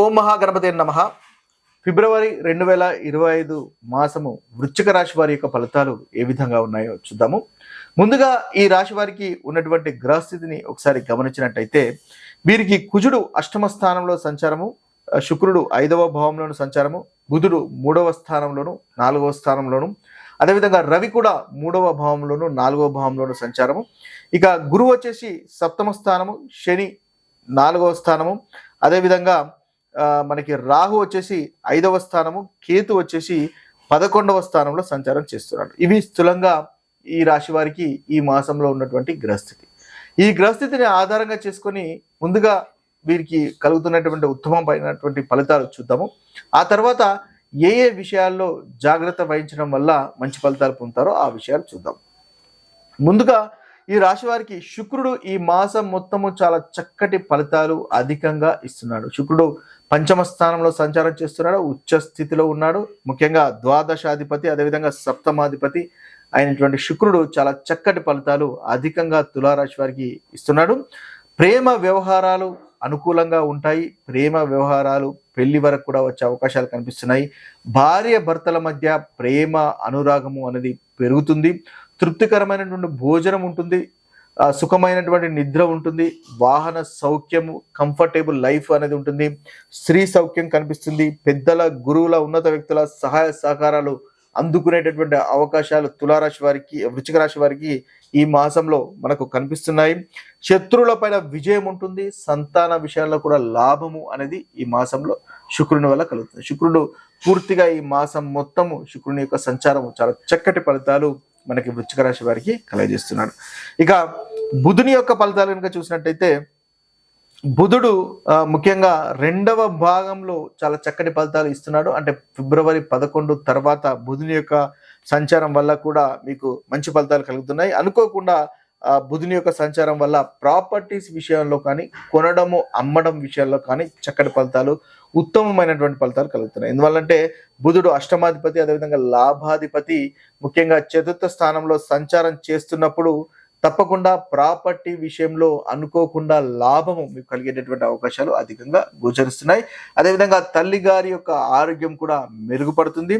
ఓం మహాగణపతి నమ. ఫిబ్రవరి రెండు వేల ఇరవై ఐదు మాసము వృశ్చిక రాశి వారి యొక్క ఫలితాలు ఏ విధంగా ఉన్నాయో చూద్దాము. ముందుగా ఈ రాశి వారికి ఉన్నటువంటి గ్రహస్థితిని ఒకసారి గమనించినట్టయితే వీరికి కుజుడు అష్టమ స్థానంలో సంచారము శుక్రుడు ఐదవ భావంలోను సంచారము బుధుడు మూడవ స్థానంలోను నాలుగవ స్థానంలోను అదేవిధంగా రవి కూడా మూడవ భావంలోను నాలుగవ భావంలోను సంచారము. ఇక గురువు వచ్చేసి సప్తమ స్థానము శని నాలుగవ స్థానము అదేవిధంగా మనకి రాహు వచ్చేసి ఐదవ స్థానము కేతు వచ్చేసి పదకొండవ స్థానంలో సంచారం చేస్తున్నాడు. ఇవి స్థూలంగా ఈ రాశి వారికి ఈ మాసంలో ఉన్నటువంటి గ్రహస్థితి. ఈ గ్రహస్థితిని ఆధారంగా చేసుకొని ముందుగా వీరికి కలుగుతున్నటువంటి ఉత్తమమైనటువంటి ఫలితాలు చూద్దాము. ఆ తర్వాత ఏ ఏ విషయాల్లో జాగ్రత్త వహించడం వల్ల మంచి ఫలితాలు పొందుతారో ఆ విషయాలు చూద్దాం. ముందుగా ఈ రాశి వారికి శుక్రుడు ఈ మాసం మొత్తము చాలా చక్కటి ఫలితాలు అధికంగా ఇస్తున్నాడు. శుక్రుడు పంచమ స్థానంలో సంచారం చేస్తున్నాడు ఉచ్చ స్థితిలో ఉన్నాడు. ముఖ్యంగా ద్వాదశాధిపతి అదేవిధంగా సప్తమాధిపతి అయినటువంటి శుక్రుడు చాలా చక్కటి ఫలితాలు అధికంగా తులారాశి వారికి ఇస్తున్నాడు. ప్రేమ వ్యవహారాలు అనుకూలంగా ఉంటాయి. ప్రేమ వ్యవహారాలు పెళ్ళి వరకు కూడా వచ్చే అవకాశాలు కనిపిస్తున్నాయి. భార్య భర్తల మధ్య ప్రేమ అనురాగము అనేది పెరుగుతుంది. తృప్తికరమైనటువంటి భోజనం ఉంటుంది. సుఖమైనటువంటి నిద్ర ఉంటుంది వాహన సౌఖ్యము కంఫర్టబుల్ లైఫ్ అనేది ఉంటుంది స్త్రీ సౌఖ్యం కనిపిస్తుంది పెద్దల గురువుల ఉన్నత వ్యక్తుల సహాయ సహకారాలు అందుకునేటటువంటి అవకాశాలు తులారాశి వారికి వృచ్చిక రాశి వారికి ఈ మాసంలో మనకు కనిపిస్తున్నాయి. శత్రువుల పైన విజయం ఉంటుంది సంతాన విషయాల్లో కూడా లాభము అనేది ఈ మాసంలో శుక్రుని వల్ల కలుగుతుంది. శుక్రుడు పూర్తిగా ఈ మాసం మొత్తము శుక్రుని యొక్క సంచారము చాలా చక్కటి ఫలితాలు మనకి వృచ్చిక రాశి వారికి కలగజేస్తున్నాడు. ఇక బుధుని యొక్క ఫలితాలు కనుక చూసినట్టయితే బుధుడు ముఖ్యంగా రెండవ భాగంలో చాలా చక్కటి ఫలితాలు ఇస్తున్నాడు. అంటే ఫిబ్రవరి పదకొండు తర్వాత బుధుని యొక్క సంచారం వల్ల కూడా మీకు మంచి ఫలితాలు కలుగుతున్నాయి. అనుకోకుండా బుధుని యొక్క సంచారం వల్ల ప్రాపర్టీస్ విషయంలో కానీ కొనడము అమ్మడం విషయంలో కానీ చక్కటి ఫలితాలు ఉత్తమమైనటువంటి ఫలితాలు కలుగుతున్నాయి. ఎందువల్లంటే బుధుడు అష్టమాధిపతి అదేవిధంగా లాభాధిపతి ముఖ్యంగా చతుర్థ స్థానంలో సంచారం చేస్తున్నప్పుడు తప్పకుండా ప్రాపర్టీ విషయంలో అనుకోకుండా లాభము మీకు కలిగేటటువంటి అవకాశాలు అధికంగా గోచరిస్తున్నాయి. అదేవిధంగా తల్లి గారి యొక్క ఆరోగ్యం కూడా మెరుగుపడుతుంది.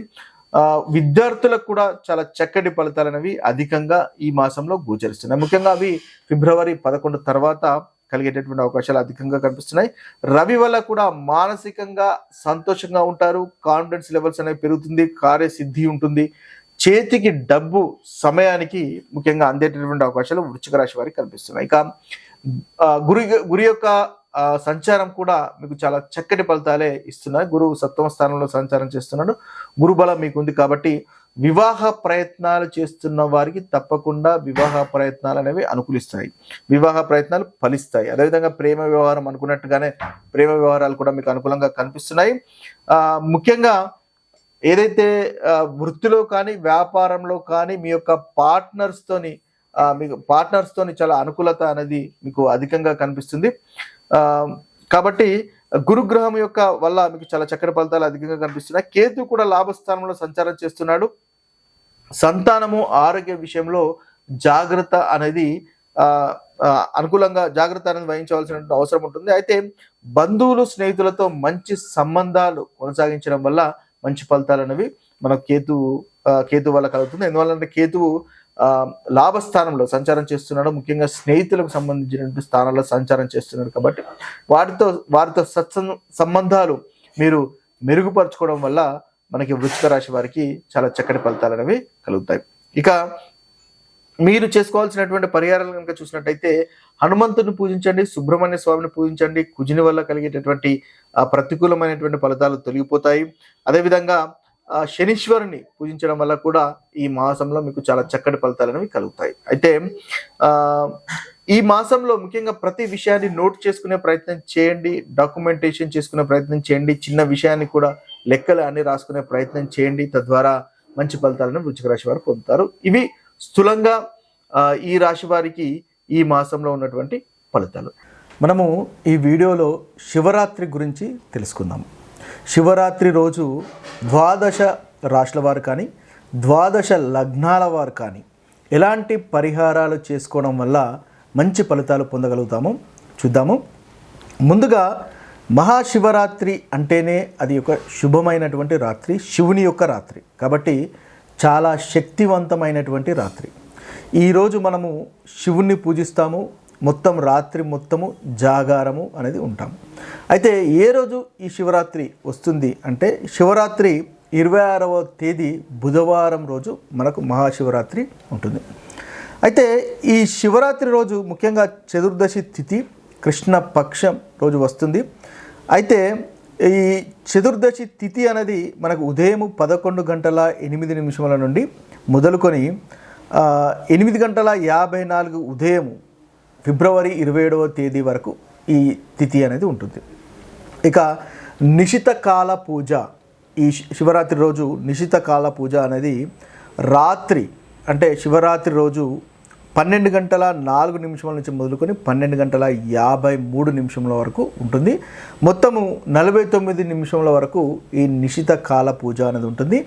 విద్యార్థులకు కూడా చాలా చక్కటి ఫలితాలు అనేవి అధికంగా ఈ మాసంలో గోచరిస్తున్నాయి. ముఖ్యంగా అవి ఫిబ్రవరి పదకొండు తర్వాత కలిగేటటువంటి అవకాశాలు అధికంగా కనిపిస్తున్నాయి. రవి వల్ల కూడా మానసికంగా సంతోషంగా ఉంటారు. కాన్ఫిడెన్స్ లెవెల్స్ అనేవి పెరుగుతుంది. కార్యసిద్ధి ఉంటుంది. చేతికి డబ్బు సమయానికి ముఖ్యంగా అందేటటువంటి అవకాశాలు వృశ్చిక రాశి వారికి కనిపిస్తున్నాయి. ఇక గురి గురి యొక్క సంచారం కూడా మీకు చాలా చక్కటి ఫలితాలే ఇస్తున్నాయి. గురువు సప్తమ స్థానంలో సంచారం చేస్తున్నాడు. గురుబలం మీకు ఉంది కాబట్టి వివాహ ప్రయత్నాలు చేస్తున్న వారికి తప్పకుండా వివాహ ప్రయత్నాలు అనేవి అనుకూలిస్తాయి. వివాహ ప్రయత్నాలు ఫలిస్తాయి. అదేవిధంగా ప్రేమ వ్యవహారం అనుకున్నట్టుగానే ప్రేమ వ్యవహారాలు కూడా మీకు అనుకూలంగా కనిపిస్తున్నాయి. ముఖ్యంగా ఏదైతే వృత్తిలో కానీ వ్యాపారంలో కానీ మీ యొక్క పార్ట్నర్స్తోని మీకు పార్ట్నర్స్తోని చాలా అనుకూలత అనేది మీకు అధికంగా కనిపిస్తుంది. కాబట్టి గురుగ్రహం యొక్క వల్ల మీకు చాలా చక్కటి ఫలితాలు అధికంగా కనిపిస్తున్నాయి. కేతు కూడా లాభస్థానంలో సంచారం చేస్తున్నాడు. సంతానము ఆరోగ్య విషయంలో జాగ్రత్త అనేది అనుకూలంగా జాగ్రత్త అనేది వహించవలసిన అవసరం ఉంటుంది. అయితే బంధువులు స్నేహితులతో మంచి సంబంధాలు కొనసాగించడం వల్ల మంచి ఫలితాలు అనేవి మన కేతు కేతు వల్ల కలుగుతుంది. ఎందువల్లంటే కేతువు లాభస్థానంలో సంచారం చేస్తున్నాడు. ముఖ్యంగా స్నేహితులకు సంబంధించినటువంటి స్థానాల్లో సంచారం చేస్తున్నాడు కాబట్టి వారితో వారితో సత్సం సంబంధాలు మీరు మెరుగుపరచుకోవడం వల్ల మనకి వృశ్చిక రాశి వారికి చాలా చక్కటి ఫలితాలు అనేవి కలుగుతాయి. ఇక మీరు చేసుకోవాల్సినటువంటి పరిహారాలు కనుక చూసినట్టయితే హనుమంతుని పూజించండి సుబ్రహ్మణ్య స్వామిని పూజించండి. కుజుని వల్ల కలిగేటటువంటి ప్రతికూలమైనటువంటి ఫలితాలు తొలగిపోతాయి. అదేవిధంగా శనీశ్వరుని పూజించడం వల్ల కూడా ఈ మాసంలో మీకు చాలా చక్కటి ఫలితాలు అనేవి కలుగుతాయి. అయితే ఈ మాసంలో ముఖ్యంగా ప్రతి విషయాన్ని నోట్ చేసుకునే ప్రయత్నం చేయండి డాక్యుమెంటేషన్ చేసుకునే ప్రయత్నం చేయండి చిన్న విషయాన్ని కూడా లెక్కలు అన్ని రాసుకునే ప్రయత్నం చేయండి తద్వారా మంచి ఫలితాలను వృశ్చిక రాశి వారు పొందుతారు. ఇవి స్థూలంగా ఈ రాశి వారికి ఈ మాసంలో ఉన్నటువంటి ఫలితాలు. మనము ఈ వీడియోలో శివరాత్రి గురించి తెలుసుకుందాము శివరాత్రి రోజు ద్వాదశ రాశుల వారు కానీ ద్వాదశ లగ్నాల వారు కానీ ఎలాంటి పరిహారాలు చేసుకోవడం వల్ల మంచి ఫలితాలు పొందగలుగుతాము? చూద్దాము. ముందుగా మహాశివరాత్రి అంటేనే అది ఒక శుభమైనటువంటి రాత్రి శివుని యొక్క రాత్రి. కాబట్టి చాలా శక్తివంతమైనటువంటి రాత్రి. ఈరోజు మనము శివుణ్ణి పూజిస్తాము మొత్తం రాత్రి మొత్తము జాగారము అనేది ఉంటాము. అయితే ఏ రోజు ఈ శివరాత్రి వస్తుంది అంటే శివరాత్రి ఇరవై ఆరవ తేదీ బుధవారం రోజు మనకు మహాశివరాత్రి ఉంటుంది. అయితే ఈ శివరాత్రి రోజు ముఖ్యంగా చతుర్దశి తిథి కృష్ణ పక్షం రోజు వస్తుంది. అయితే ఈ చతుర్దశి తిథి అనేది మనకు ఉదయం పదకొండు గంటల ఎనిమిది నిమిషముల నుండి మొదలుకొని ఎనిమిది గంటల యాభై నాలుగు ఉదయం ఫిబ్రవరి ఇరవై ఏడవ తేదీ వరకు ఈ తిథి అనేది ఉంటుంది. ఇక నిశితకాల పూజ ఈ శివరాత్రి రోజు నిశితకాల పూజ అనేది రాత్రి అంటే శివరాత్రి రోజు పన్నెండు గంటల నాలుగు నిమిషముల నుంచి మొదలుకొని పన్నెండు గంటల యాభై మూడు నిమిషముల వరకు ఉంటుంది. మొత్తము నలభై తొమ్మిది నిమిషముల వరకు ఈ నిశిత కాల పూజ అనేది ఉంటుంది.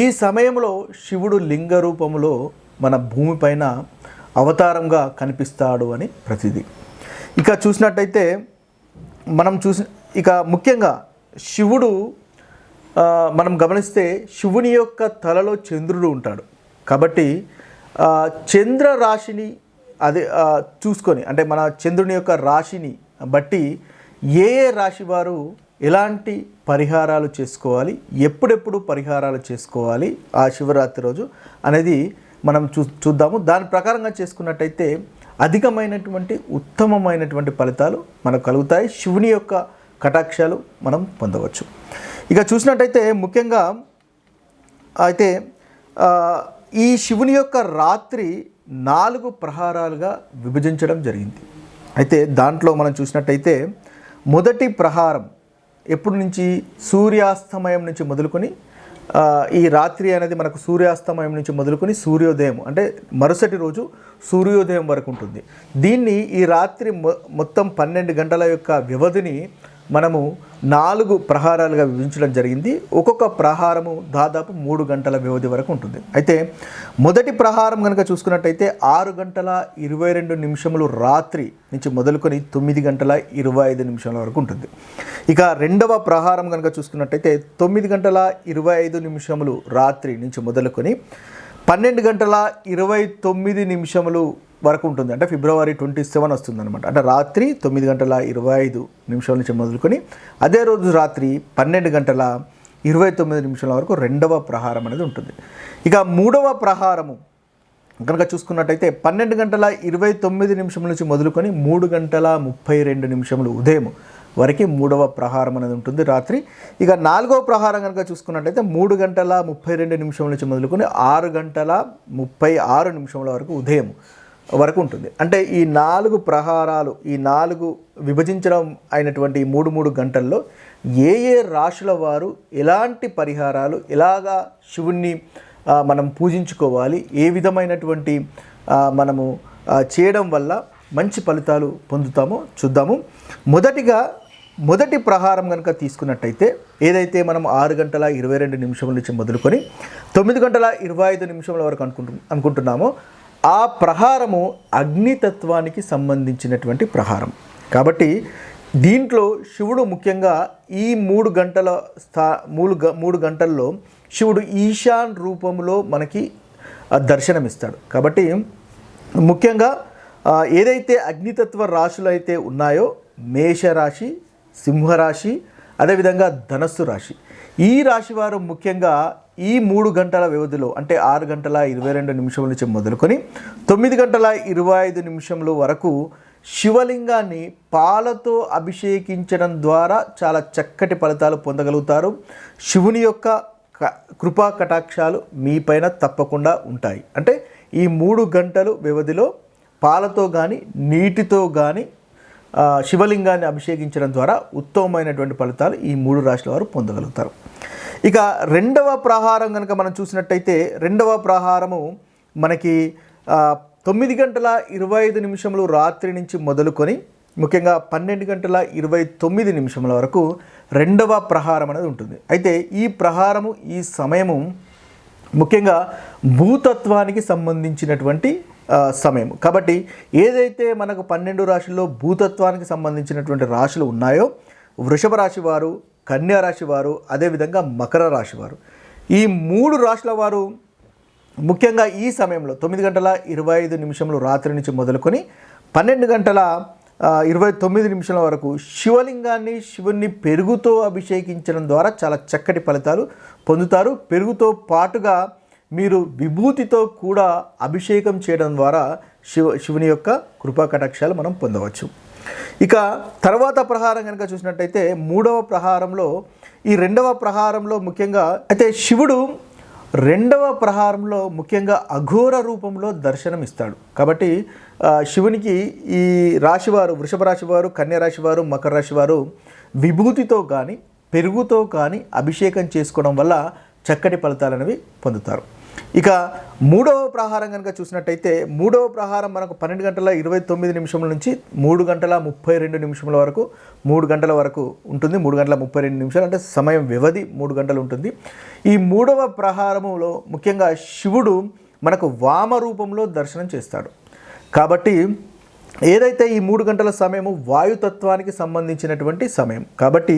ఈ సమయంలో శివుడు లింగ రూపంలో మన భూమిపైన అవతారంగా కనిపిస్తాడు అని ప్రతిదీ. ఇక చూసినట్టయితే మనం చూసి ఇక ముఖ్యంగా శివుడు మనం గమనిస్తే శివుని యొక్క తలలో చంద్రుడు ఉంటాడు. కాబట్టి చంద్ర రాశిని అదే చూసుకొని అంటే మన చంద్రుని యొక్క రాశిని బట్టి ఏ ఏ రాశి వారు ఎలాంటి పరిహారాలు చేసుకోవాలి ఎప్పుడెప్పుడు పరిహారాలు చేసుకోవాలి ఆ శివరాత్రి రోజు అనేది మనం చూ చూద్దాము. దాని ప్రకారంగా చేసుకున్నట్టయితే అధికమైనటువంటి ఉత్తమమైనటువంటి ఫలితాలు మనకు కలుగుతాయి. శివుని యొక్క కటాక్షాలు మనం పొందవచ్చు. ఇక చూసినట్టయితే ముఖ్యంగా అయితే ఈ శివుని యొక్క రాత్రి నాలుగు ప్రహారాలుగా విభజించడం జరిగింది. అయితే దాంట్లో మనం చూసినట్టయితే మొదటి ప్రహారం ఎప్పటి నుంచి? సూర్యాస్తమయం నుంచి మొదలుకొని ఈ రాత్రి అనేది మనకు సూర్యాస్తమయం నుంచి మొదలుకొని సూర్యోదయం అంటే మరుసటి రోజు సూర్యోదయం వరకు ఉంటుంది. దీన్ని ఈ రాత్రి మొ- మొత్తం పన్నెండు గంటల యొక్క వ్యవధిని మనము నాలుగు ప్రహారాలుగా విభజించడం జరిగింది. ఒక్కొక్క ప్రహారము దాదాపు మూడు గంటల వ్యవధి వరకు ఉంటుంది. అయితే మొదటి ప్రహారం కనుక చూసుకున్నట్టయితే ఆరు గంటల ఇరవై రెండు నిమిషములు రాత్రి నుంచి మొదలుకొని తొమ్మిది గంటల ఇరవై ఐదు నిమిషాల వరకు ఉంటుంది. ఇక రెండవ ప్రహారం కనుక చూసుకున్నట్టయితే తొమ్మిది గంటల ఇరవై ఐదు నిమిషములు రాత్రి నుంచి మొదలుకొని పన్నెండు గంటల ఇరవై తొమ్మిది నిమిషములు వరకు ఉంటుంది. అంటే ఫిబ్రవరి ట్వంటీ సెవెన్ వస్తుందన్నమాట. అంటే రాత్రి తొమ్మిది గంటల ఇరవై ఐదు నిమిషాల నుంచి మొదలుకొని అదే రోజు రాత్రి పన్నెండు గంటల ఇరవై తొమ్మిది నిమిషాల వరకు రెండవ ప్రహారం అనేది ఉంటుంది. ఇక మూడవ ప్రహారము కనుక చూసుకున్నట్టయితే పన్నెండు గంటల ఇరవై తొమ్మిది నిమిషం నుంచి మొదలుకొని మూడు గంటల ముప్పై రెండు నిమిషములు ఉదయం వరకు మూడవ ప్రహారం అనేది ఉంటుంది రాత్రి. ఇక నాలుగవ ప్రహారం కనుక చూసుకున్నట్టయితే మూడు గంటల ముప్పై రెండు నిమిషముల నుంచి మొదలుకొని ఆరు గంటల ముప్పై ఆరు నిమిషముల వరకు ఉదయం వరకు ఉంటుంది. అంటే ఈ నాలుగు ప్రహారాలు ఈ నాలుగు విభజించడం అయినటువంటి మూడు మూడు గంటల్లో ఏ ఏ రాశుల వారు ఎలాంటి పరిహారాలు ఎలాగా శివుణ్ణి మనం పూజించుకోవాలి ఏ విధమైనటువంటి మనము చేయడం వల్ల మంచి ఫలితాలు పొందుతామో చూద్దాము. మొదటిగా మొదటి ప్రహారం కనుక తీసుకున్నట్టయితే ఏదైతే మనం ఆరు గంటల ఇరవై రెండు నిమిషముల నుంచి మొదలుకొని తొమ్మిది గంటల ఇరవై ఐదు నిమిషముల వరకు అనుకుంటు అనుకుంటున్నామో ఆ ప్రహారము అగ్నితత్వానికి సంబంధించినటువంటి ప్రహారం. కాబట్టి దీంట్లో శివుడు ముఖ్యంగా ఈ మూడు గంటల స్థా మూడు గ మూడు గంటల్లో శివుడు ఈశాన్ రూపంలో మనకి దర్శనమిస్తాడు. కాబట్టి ముఖ్యంగా ఏదైతే అగ్నితత్వ రాశులు అయితే ఉన్నాయో మేషరాశి సింహరాశి అదేవిధంగా ధనస్సు రాశి. ఈ రాశి వారు ముఖ్యంగా ఈ మూడు గంటల వ్యవధిలో అంటే ఆరు గంటల ఇరవై రెండు నిమిషం నుంచి మొదలుకొని తొమ్మిది గంటల ఇరవై ఐదు నిమిషముల వరకు శివలింగాన్ని పాలతో అభిషేకించడం ద్వారా చాలా చక్కటి ఫలితాలు పొందగలుగుతారు. శివుని యొక్క క- కృపా కటాక్షాలు మీపైన తప్పకుండా ఉంటాయి. అంటే ఈ మూడు గంటలు వ్యవధిలో పాలతో కానీ నీటితో కానీ శివలింగాన్ని అభిషేకించడం ద్వారా ఉత్తమమైనటువంటి ఫలితాలు ఈ మూడు రాశుల వారు పొందగలుగుతారు. ఇక రెండవ ప్రహారం కనుక మనం చూసినట్టయితే రెండవ ప్రహారము మనకి తొమ్మిది గంటల ఇరవై ఐదు నిమిషములు రాత్రి నుంచి మొదలుకొని ముఖ్యంగా పన్నెండు గంటల ఇరవై తొమ్మిది నిమిషముల వరకు రెండవ ప్రహారం అనేది ఉంటుంది. అయితే ఈ ప్రహారము ఈ సమయము ముఖ్యంగా భూతత్వానికి సంబంధించినటువంటి సమయం. కాబట్టి ఏదైతే మనకు పన్నెండు రాశుల్లో భూతత్వానికి సంబంధించినటువంటి రాశులు ఉన్నాయో వృషభ రాశి వారు కన్యా రాశి వారు అదేవిధంగా మకర రాశి వారు ఈ మూడు రాశుల వారు ముఖ్యంగా ఈ సమయంలో తొమ్మిది గంటల ఇరవై ఐదు నిమిషంలో రాత్రి నుంచి మొదలుకొని పన్నెండు గంటల ఇరవై తొమ్మిది నిమిషాల వరకు శివలింగాన్ని శివుణ్ణి పెరుగుతో అభిషేకించడం ద్వారా చాలా చక్కటి ఫలితాలు పొందుతారు. పెరుగుతో పాటుగా మీరు విభూతితో కూడా అభిషేకం చేయడం ద్వారా శివ శివుని యొక్క కృపా కటాక్షాలు మనం పొందవచ్చు. ఇక తర్వాత ప్రహారం కనుక చూసినట్టయితే మూడవ ప్రహారంలో ఈ రెండవ ప్రహారంలో ముఖ్యంగా అయితే శివుడు రెండవ ప్రహారంలో ముఖ్యంగా అఘోర రూపంలో దర్శనం ఇస్తాడు కాబట్టి శివునికి ఈ రాశివారు వృషభ రాశి వారు కన్యా రాశి వారు మకర రాశి వారు విభూతితో కానీ పెరుగుతో కానీ అభిషేకం చేసుకోవడం వల్ల చక్కటి ఫలితాలు అనేవి పొందుతారు. ఇక మూడవ ప్రహారం కనుక చూసినట్టయితే మూడవ ప్రహారం మనకు పన్నెండు గంటల ఇరవై తొమ్మిది నిమిషముల నుంచి మూడు గంటల ముప్పై రెండు నిమిషముల వరకు మూడు గంటల వరకు ఉంటుంది. మూడు గంటల ముప్పై రెండు నిమిషాలు అంటే సమయం వ్యవధి మూడు గంటలు ఉంటుంది. ఈ మూడవ ప్రహారములో ముఖ్యంగా శివుడు మనకు వామ రూపంలో దర్శనం చేస్తాడు. కాబట్టి ఏదైతే ఈ మూడు గంటల సమయము వాయుతత్వానికి సంబంధించినటువంటి సమయం కాబట్టి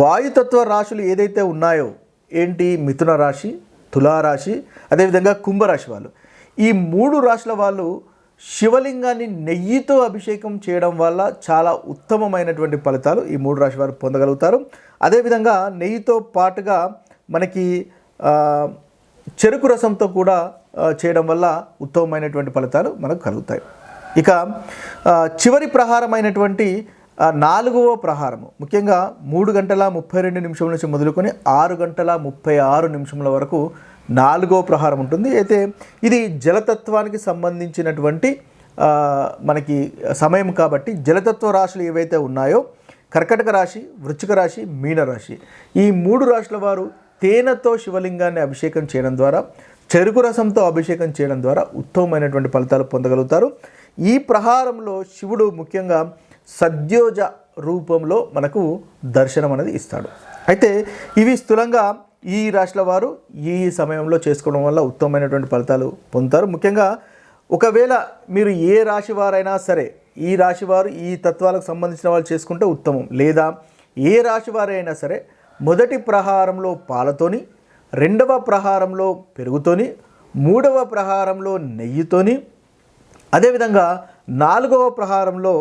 వాయుతత్వ రాశులు ఏదైతే ఉన్నాయో ఏంటి? మిథున రాశి తులారాశి అదేవిధంగా కుంభరాశి వాళ్ళు. ఈ మూడు రాశుల వాళ్ళు శివలింగాన్ని నెయ్యితో అభిషేకం చేయడం వల్ల చాలా ఉత్తమమైనటువంటి ఫలితాలు ఈ మూడు రాశి వారు పొందగలుగుతారు. అదేవిధంగా నెయ్యితో పాటుగా మనకి చెరుకు రసంతో కూడా చేయడం వల్ల ఉత్తమమైనటువంటి ఫలితాలు మనకు కలుగుతాయి. ఇక చివరి ప్రహారమైనటువంటి నాలుగవ ప్రహారము. ముఖ్యంగా మూడు గంటల ముప్పై రెండు నిమిషం నుంచి మొదలుకొని ఆరు గంటల ముప్పై ఆరు నిమిషముల వరకు నాలుగవ ప్రహారం ఉంటుంది. అయితే ఇది జలతత్వానికి సంబంధించినటువంటి మనకి సమయం కాబట్టి జలతత్వ రాశులు ఏవైతే ఉన్నాయో కర్కటక రాశి వృచ్చిక రాశి మీన రాశి ఈ మూడు రాశుల వారు తేనెతో శివలింగాన్ని అభిషేకం చేయడం ద్వారా చెరుకు రసంతో అభిషేకం చేయడం ద్వారా ఉత్తమమైనటువంటి ఫలితాలు పొందగలుగుతారు. ఈ ప్రహారంలో శివుడు ముఖ్యంగా సద్యోజ రూపంలో మనకు దర్శనం అనేది ఇస్తాడు. అయితే ఇవి స్థూలంగా ఈ రాశుల వారు ఈ సమయంలో చేసుకోవడం వల్ల ఉత్తమమైనటువంటి ఫలితాలు పొందుతారు. ముఖ్యంగా ఒకవేళ మీరు ఏ రాశి వారైనా సరే ఈ రాశి వారు ఈ తత్వాలకు సంబంధించిన వాళ్ళు చేసుకుంటే ఉత్తమం. లేదా ఏ రాశి వారైనా సరే మొదటి ప్రహారంలో పాలతోని రెండవ ప్రహారంలో పెరుగుతోని మూడవ ప్రహారంలో నెయ్యితోని అదేవిధంగా నాలుగవ ప్రహారంలో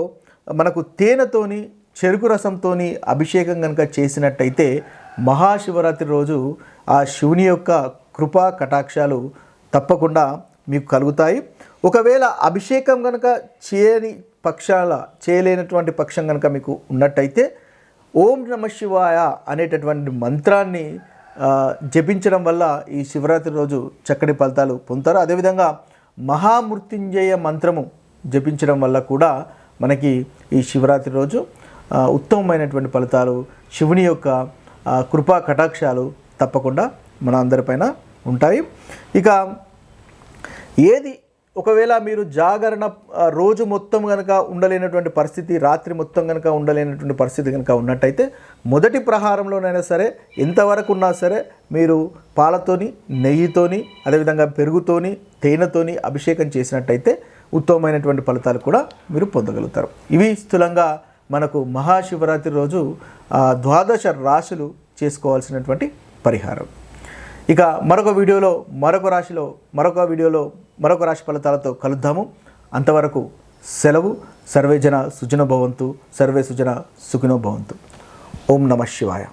మనకు తేనెతోని చెరుకు రసంతోని అభిషేకం కనుక చేసినట్టయితే మహాశివరాత్రి రోజు ఆ శివుని యొక్క కృపా కటాక్షాలు తప్పకుండా మీకు కలుగుతాయి. ఒకవేళ అభిషేకం కనుక చేయని పక్షాల చేయలేనటువంటి పక్షం కనుక మీకు ఉన్నట్టయితే ఓం నమ శివాయ అనేటటువంటి మంత్రాన్ని జపించడం వల్ల ఈ శివరాత్రి రోజు చక్కటి ఫలితాలు పొందుతారు. అదేవిధంగా మహామృత్యుంజయ మంత్రము జపించడం వల్ల కూడా మనకి ఈ శివరాత్రి రోజు ఉత్తమమైనటువంటి ఫలితాలు శివుని యొక్క కృపా కటాక్షాలు తప్పకుండా మన అందరిపైన ఉంటాయి. ఇక ఏది ఒకవేళ మీరు జాగరణ రోజు మొత్తం కనుక ఉండలేనటువంటి పరిస్థితి రాత్రి మొత్తం కనుక ఉండలేనటువంటి పరిస్థితి కనుక ఉన్నట్టయితే మొదటి ప్రహారంలోనైనా సరే ఎంతవరకు ఉన్నా సరే మీరు పాలతోని నెయ్యితోని అదేవిధంగా పెరుగుతోని తేనెతోని అభిషేకం చేసినట్టయితే ఉత్తమమైనటువంటి ఫలితాలు కూడా మీరు పొందగలుగుతారు. ఇవి స్థూలంగా మనకు మహాశివరాత్రి రోజు ద్వాదశ రాశులు చేసుకోవాల్సినటువంటి పరిహారం. ఇక మరొక వీడియోలో మరొక రాశిలో మరొక వీడియోలో మరొక రాశి ఫలితాలతో కలుద్దాము. అంతవరకు సెలవు. సర్వే జన సుజన భవంతు. సర్వే సుజన సుఖినో భవంతు. ఓం నమ శివాయ.